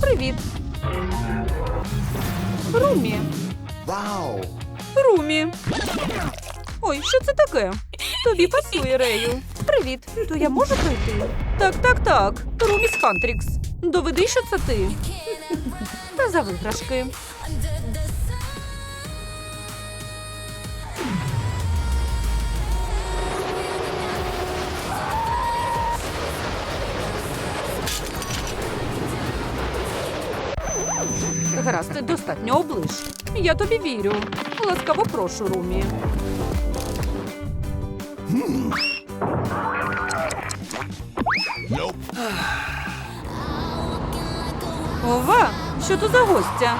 Привіт. Румі. Вау! Румі. Ой, що це таке? Тобі пасує, Рею. Привіт. То я можу пройти? Так, так, так. Румі з Хантрікс. Доведи, що це ти. Та за виграшки. Гаразд, ти достатньо оближ. Я тобі вірю. Ласкаво прошу, Румі. Nope. Ова, що то за гостя?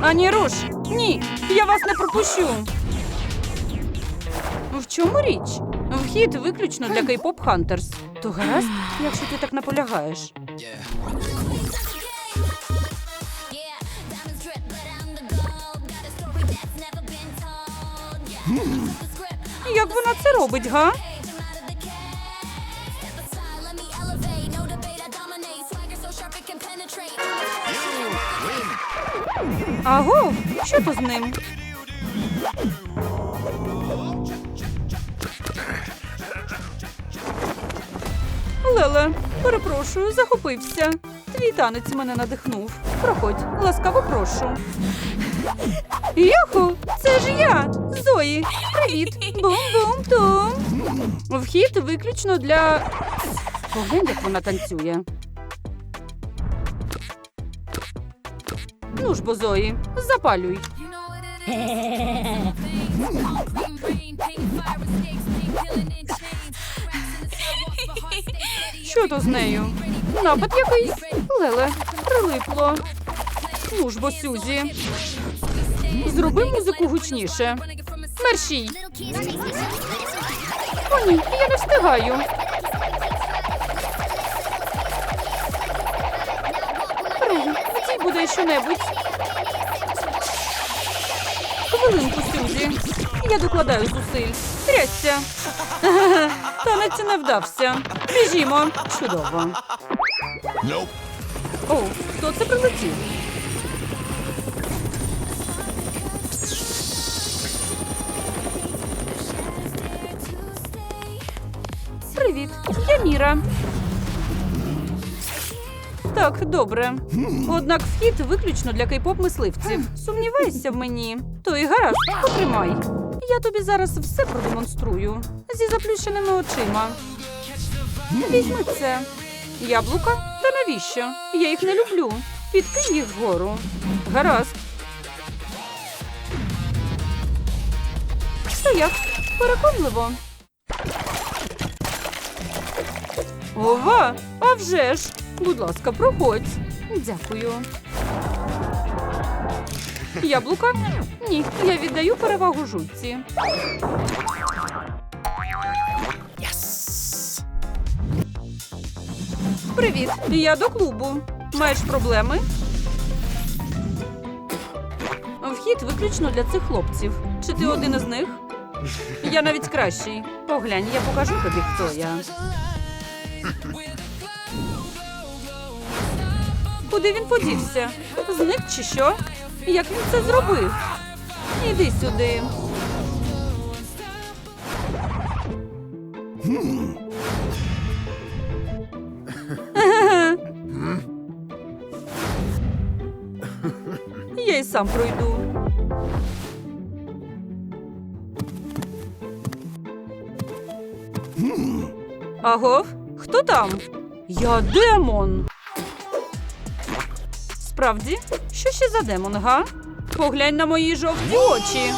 Ані руш! Ні, я вас не пропущу. В чому річ? Вхід виключно для K-pop Hunters. То гаразд, якщо ти так наполягаєш. Як вона це робить, га? Аго, що то з ним? Леле, перепрошую, захопився. Твій танець мене надихнув. Проходь, ласкаво прошу. Йоху, це ж я, Зої. Привіт. Бум-бум-тум. Вхід виключно для. Поглянь, як вона танцює. Ну ж бо, Зої, запалюй. Що то з нею? Напад якийсь? Леле, прилипло. Ну Сюзі. Зроби музику гучніше. Мерщій. О, ні, я не встигаю. Вдій буде щонебудь. Хвилинку, Сюзі. Я докладаю зусиль. Трясся. Танець не вдався. Біжімо. Чудово. О, хто це прилетів? Привіт, я Міра. Так, добре. Однак вхід виключно для кей-поп мисливців. Сумніваєшся в мені. То і гаразд, потримай. Я тобі зараз все продемонструю зі заплющеними очима. Візьми це. Яблука? Та навіщо? Я їх не люблю. Підкинь їх вгору. Гаразд. Що як? Переконливо. Ова! А вже ж! Будь ласка, проходь. Дякую. Яблука? Ні, я віддаю перевагу жутці. Привіт, я до клубу. Маєш проблеми? Вхід виключно для цих хлопців. Чи ти один із них? Я навіть кращий. Поглянь, я покажу тобі, хто я. Куди він подівся? Зник чи що? Як він це зробив? Іди сюди. Я й сам пройду. Агов, хто там? Я демон. Справді, що ще за демон, га? Поглянь на мої жовті очі.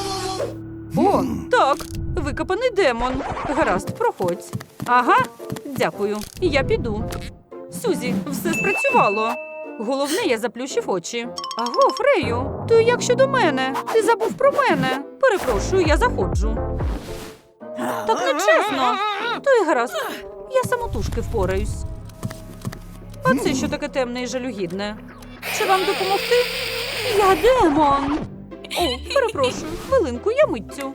О, так, викопаний демон. Гаразд, проходь. Ага, дякую. Я піду. Сюзі, все спрацювало. Головне, я заплющив очі. Аго, Фрею, то як щодо мене? Ти забув про мене. Перепрошую, я заходжу. Так нечесно. То й гаразд. Я самотужки впораюсь. А це що таке темне і жалюгідне? Чи вам допомогти? Я демон. О, перепрошую, хвилинку, я миттю.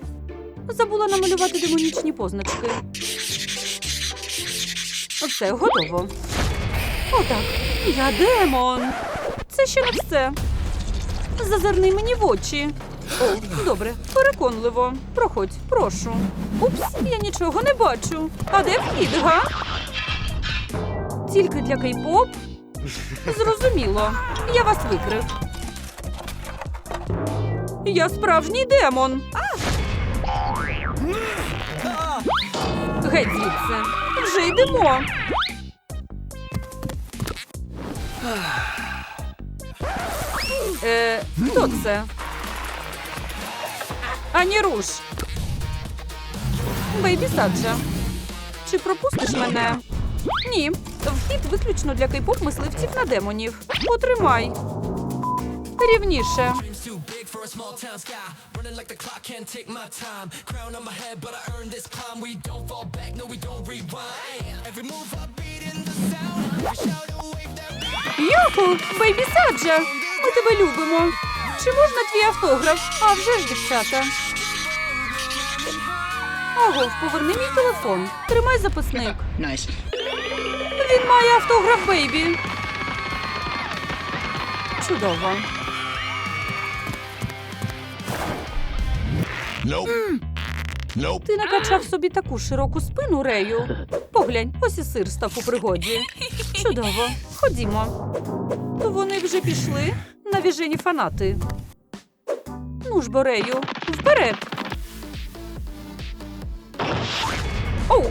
Забула намалювати демонічні позначки. Все готово. Отак. Я демон. Це ще не все. Зазирни мені в очі. О, добре, переконливо. Проходь, прошу. Упс, я нічого не бачу. А де вхід, га? Тільки для кей-поп? Зрозуміло. Я вас викрив. Я справжній демон. Геть звідси. Вже йдемо. Е, хто це? Ані руш. Бейбі Саджа. Чи пропустиш мене? Ні. Вхід виключно для кейпоп мисливців на демонів. Потримай. Рівніше. Юху, Бейбі Саджа! Ми тебе любимо. Чи можна твій автограф? А вже ж, дівчата. Агов, поверни мій телефон. Тримай записник. Nice. Він має автограф Бейбі. Чудово. Nope. Nope. Ти накачав собі таку широку спину, Рею. Поглянь, ось і сир став у пригоді. Чудово. Ходімо. То вони вже пішли? Навіжені фанати. Ну ж, бо, Рею, вперед. Оу,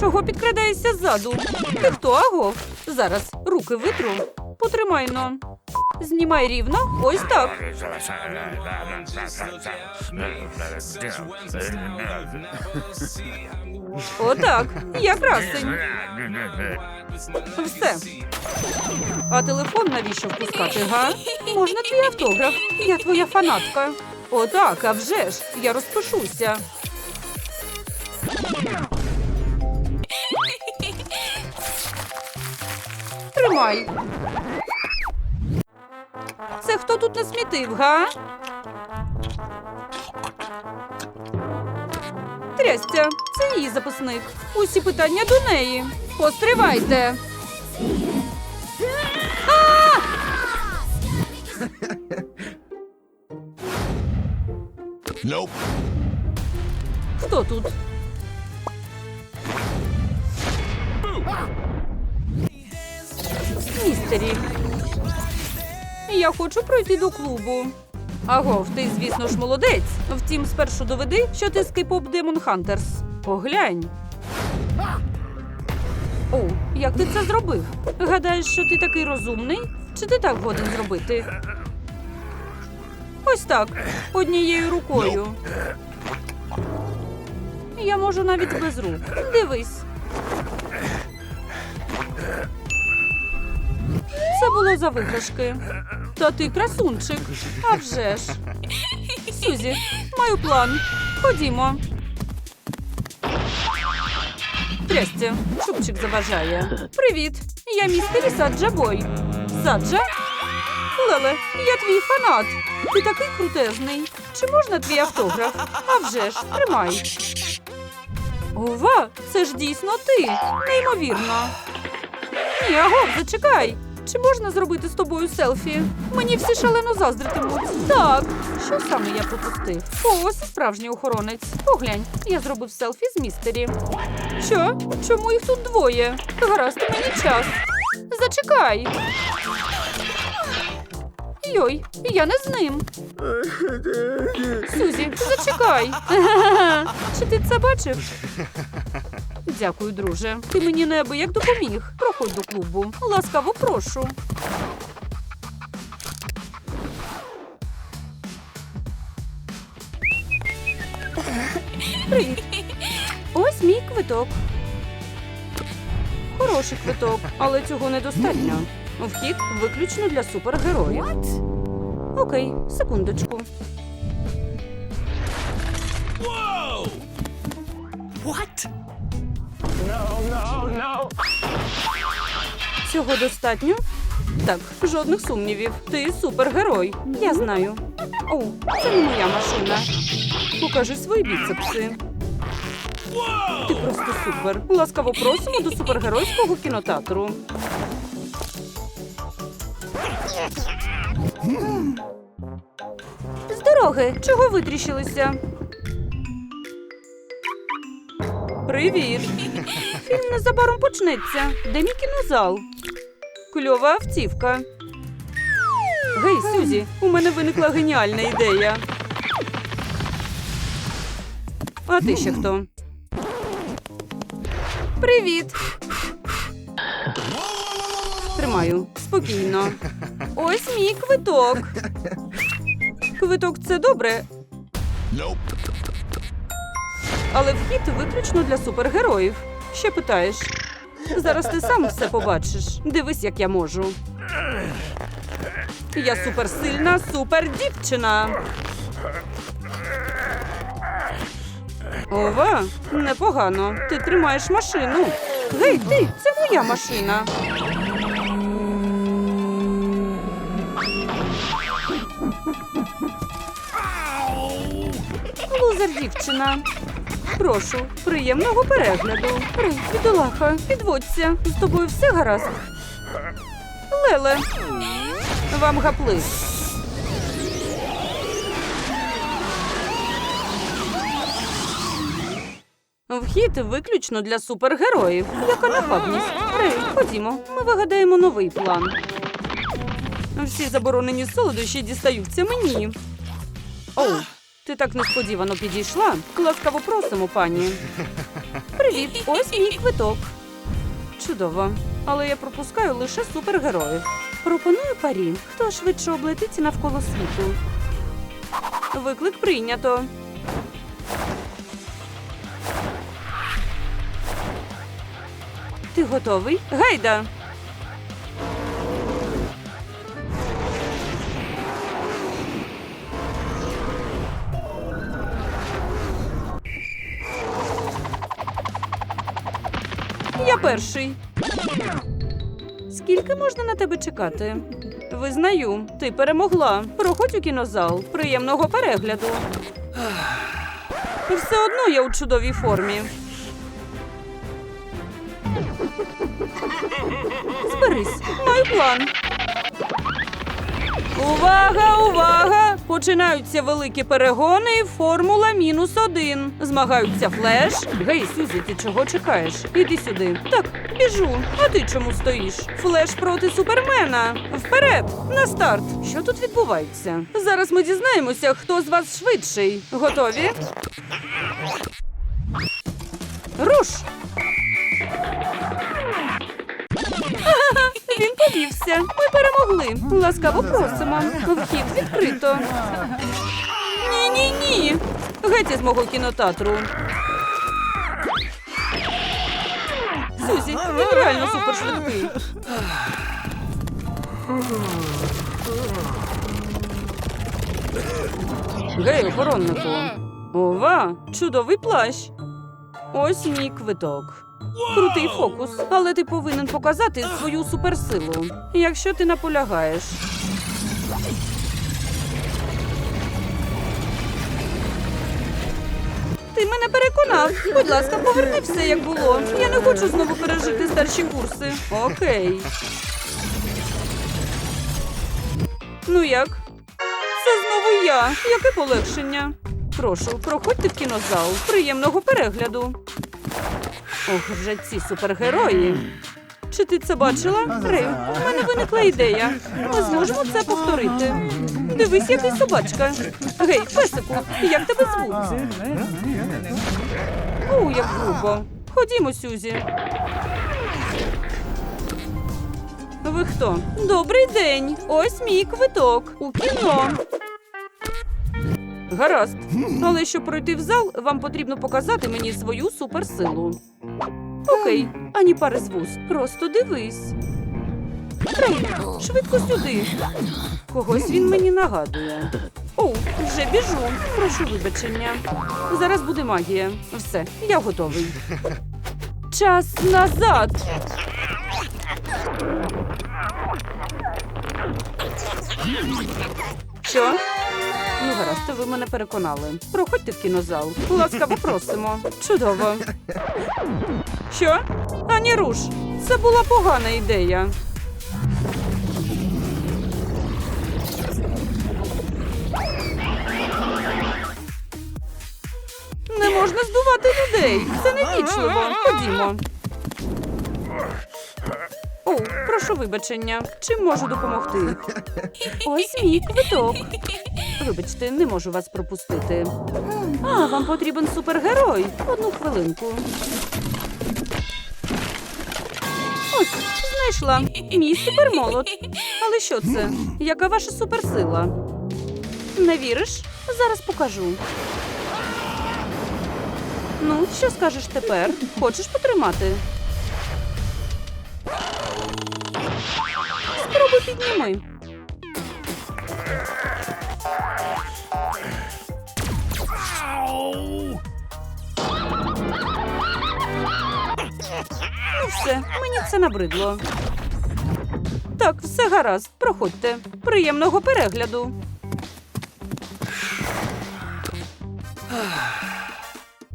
чого підкрадаєшся ззаду? Ти хто, агов? Зараз руки витру. Потримай но. Знімай рівно. Ось так. Отак. Я красень. Все. А телефон навіщо впускати, га? Можна твій автограф? Я твоя фанатка. Отак, а вже ж. Я розпишуся. Тримай. Це хто тут не смітив, га? Трястя, це її записник. Усі питання до неї. Постривайте. Хто тут? Містері. Я хочу пройти до клубу. Агов, ти, звісно ж, молодець. Втім, спершу доведи, що ти з K-pop Demon Поглянь. О, як ти це зробив? Гадаєш, що ти такий розумний? Чи ти так годен зробити? Ось так, однією рукою. Я можу навіть без рук. Дивись. Було за виграшки. Та ти красунчик. А вже ж. Сюзі, маю план. Ходімо. Трястя, чубчик заважає. Привіт, я містері Саджа Бой. Саджа? Леле, я твій фанат. Ти такий крутезний. Чи можна твій автограф? А вже ж, тримай. Ова, це ж дійсно ти. Неймовірно. Ні, агов, зачекай. Чи можна зробити з тобою селфі? Мені всі шалено заздритимуть. Так, що саме я пропустив? О, ось справжній охоронець. Поглянь, я зробив селфі з містері. Що? Чому їх тут двоє? Гаразд, мені час. Зачекай. Йой, я не з ним. Сюзі, зачекай. Чи ти це бачив? Дякую, друже. Ти мені неабияк допоміг. Проходь до клубу. Ласкаво прошу. Привіт. Ось мій квиток. Хороший квиток, але цього недостатньо. Вхід виключно для супергероїв. Окей, секундочку. What? Цього достатньо? Так, жодних сумнівів. Ти супергерой. Я знаю. О, це не моя машина. Покажи свої біцепси. Ти просто супер. Ласкаво просимо до супергеройського кінотеатру. З дороги. Чого витріщилися? Привіт. Фільм незабаром почнеться. Де мій кінозал? Кльова автівка. Гей, Сюзі, у мене виникла геніальна ідея. А ти ще хто? Привіт. Тримаю. Спокійно. Ось мій квиток. Квиток це добре, але вхід виключно для супергероїв. Ще питаєш. Зараз ти сам все побачиш. Дивись, як я можу. Я суперсильна супердівчина. Ова, непогано. Ти тримаєш машину. Гей, ти, це моя машина. Лузер дівчина. Прошу, приємного перегляду. Рей, бідолаха, підводься. З тобою все гаразд. Леле. Вам гапли. Вхід виключно для супергероїв. Яка нахабність. Рей, ходімо, ми вигадаємо новий план. Всі заборонені солодощі дістаються мені. Оу, ти так несподівано підійшла. Ласкаво просимо, пані. Привіт, ось мій квиток. Чудово. Але я пропускаю лише супергероїв. Пропоную парі. Хто швидше облетиться навколо світу? Виклик прийнято. Ти готовий? Гайда! Перший. Скільки можна на тебе чекати? Визнаю, ти перемогла. Проходь у кінозал. Приємного перегляду. Все одно я у чудовій формі. Зберись, маю план. Увага, увага! Починаються великі перегони. Формула мінус один. Змагаються флеш. Гей, Сюзі, ти чого чекаєш? Іди сюди. Так, біжу. А ти чому стоїш? Флеш проти супермена. Вперед! На старт! Що тут відбувається? Зараз ми дізнаємося, хто з вас швидший. Готові? Руш! Він повівся. Ми перемогли. Ласкаво просимо. Вхід відкрито. Ні, ні. Геть із мого кінотеатру. Сюзі, він реально супершвидкий. Гей, охороннику. Ова, чудовий плащ. Ось мій квиток. Крутий фокус, але ти повинен показати свою суперсилу, якщо ти наполягаєш. Ти мене переконав. Будь ласка, поверни все, як було. Я не хочу знову пережити старші курси. Окей. Ну як? Це знову я. Яке полегшення? Прошу, проходьте в кінозал. Приємного перегляду. Ох, вже ці супергерої. Чи ти це бачила? Рей, у мене виникла ідея. Ми зможемо це повторити. Дивись, який собачка. Гей, песику, як тебе звуть? О, як грубо. Ходімо, Сюзі. Ви хто? Добрий день. Ось мій квиток у кіно. Гаразд. Але щоб пройти в зал, вам потрібно показати мені свою суперсилу. Окей, ані пари з вуз. Просто дивись. Рей, швидко сюди. Когось він мені нагадує. О, вже біжу. Прошу вибачення. Зараз буде магія. Все, я готовий. Час назад. Що? Ну, гаразд, ви мене переконали. Проходьте в кінозал. Ласкаво просимо. Чудово. Що? Ані руш. Це була погана ідея. Не можна здувати людей. Це невічливо. Ходімо. О, прошу вибачення. Чим можу допомогти? Ось мій квиток. Вибачте, не можу вас пропустити. А, вам потрібен супергерой. Одну хвилинку. Ось, знайшла. Мій супермолот. Але що це? Яка ваша суперсила? Не віриш? Зараз покажу. Ну, що скажеш тепер? Хочеш потримати? Спробуй підніми. Ну все, мені це набридло. Так, все гаразд, проходьте. Приємного перегляду.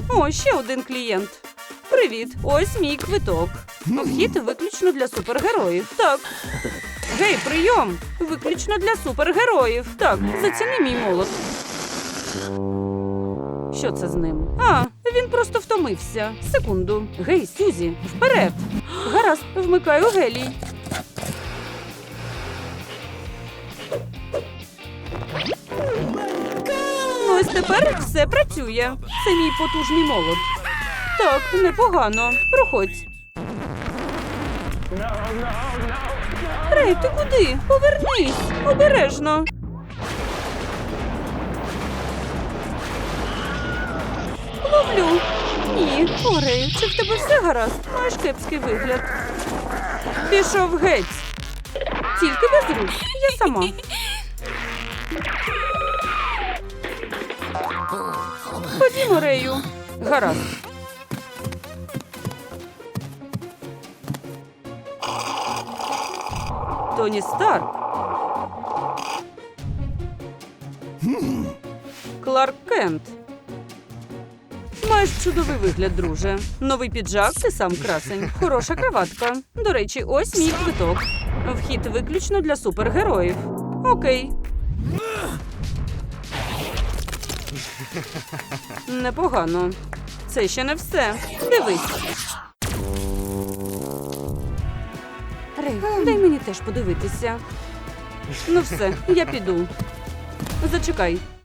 О, ще один клієнт. Привіт, ось мій квиток. Вхід виключно для супергероїв. Так. Гей, прийом! Виключно для супергероїв. Так, заціни мій молот. Що це з ним? А, він просто втомився. Секунду. Гей, Сюзі, вперед. Гаразд, вмикаю гелій. Ну, ось тепер все працює. Це мій потужний молот. Так, непогано. Проходь. Рей, ти куди? Повернись! Обережно. Ловлю. Ні, О, Рей, чи в тебе все гаразд? Маєш кепський вигляд. Пішов геть. Тільки без рук. Я сама. Ходімо, Рею. Гаразд. Тоні Старк. Кларк Кент. Маєш чудовий вигляд, друже. Новий піджак, ти сам красень. Хороша краватка. До речі, ось мій квиток. Вхід виключно для супергероїв. Окей. Непогано. Це ще не все. Дивись. Рей, дай мені теж подивитися. Ну все, я піду. Зачекай.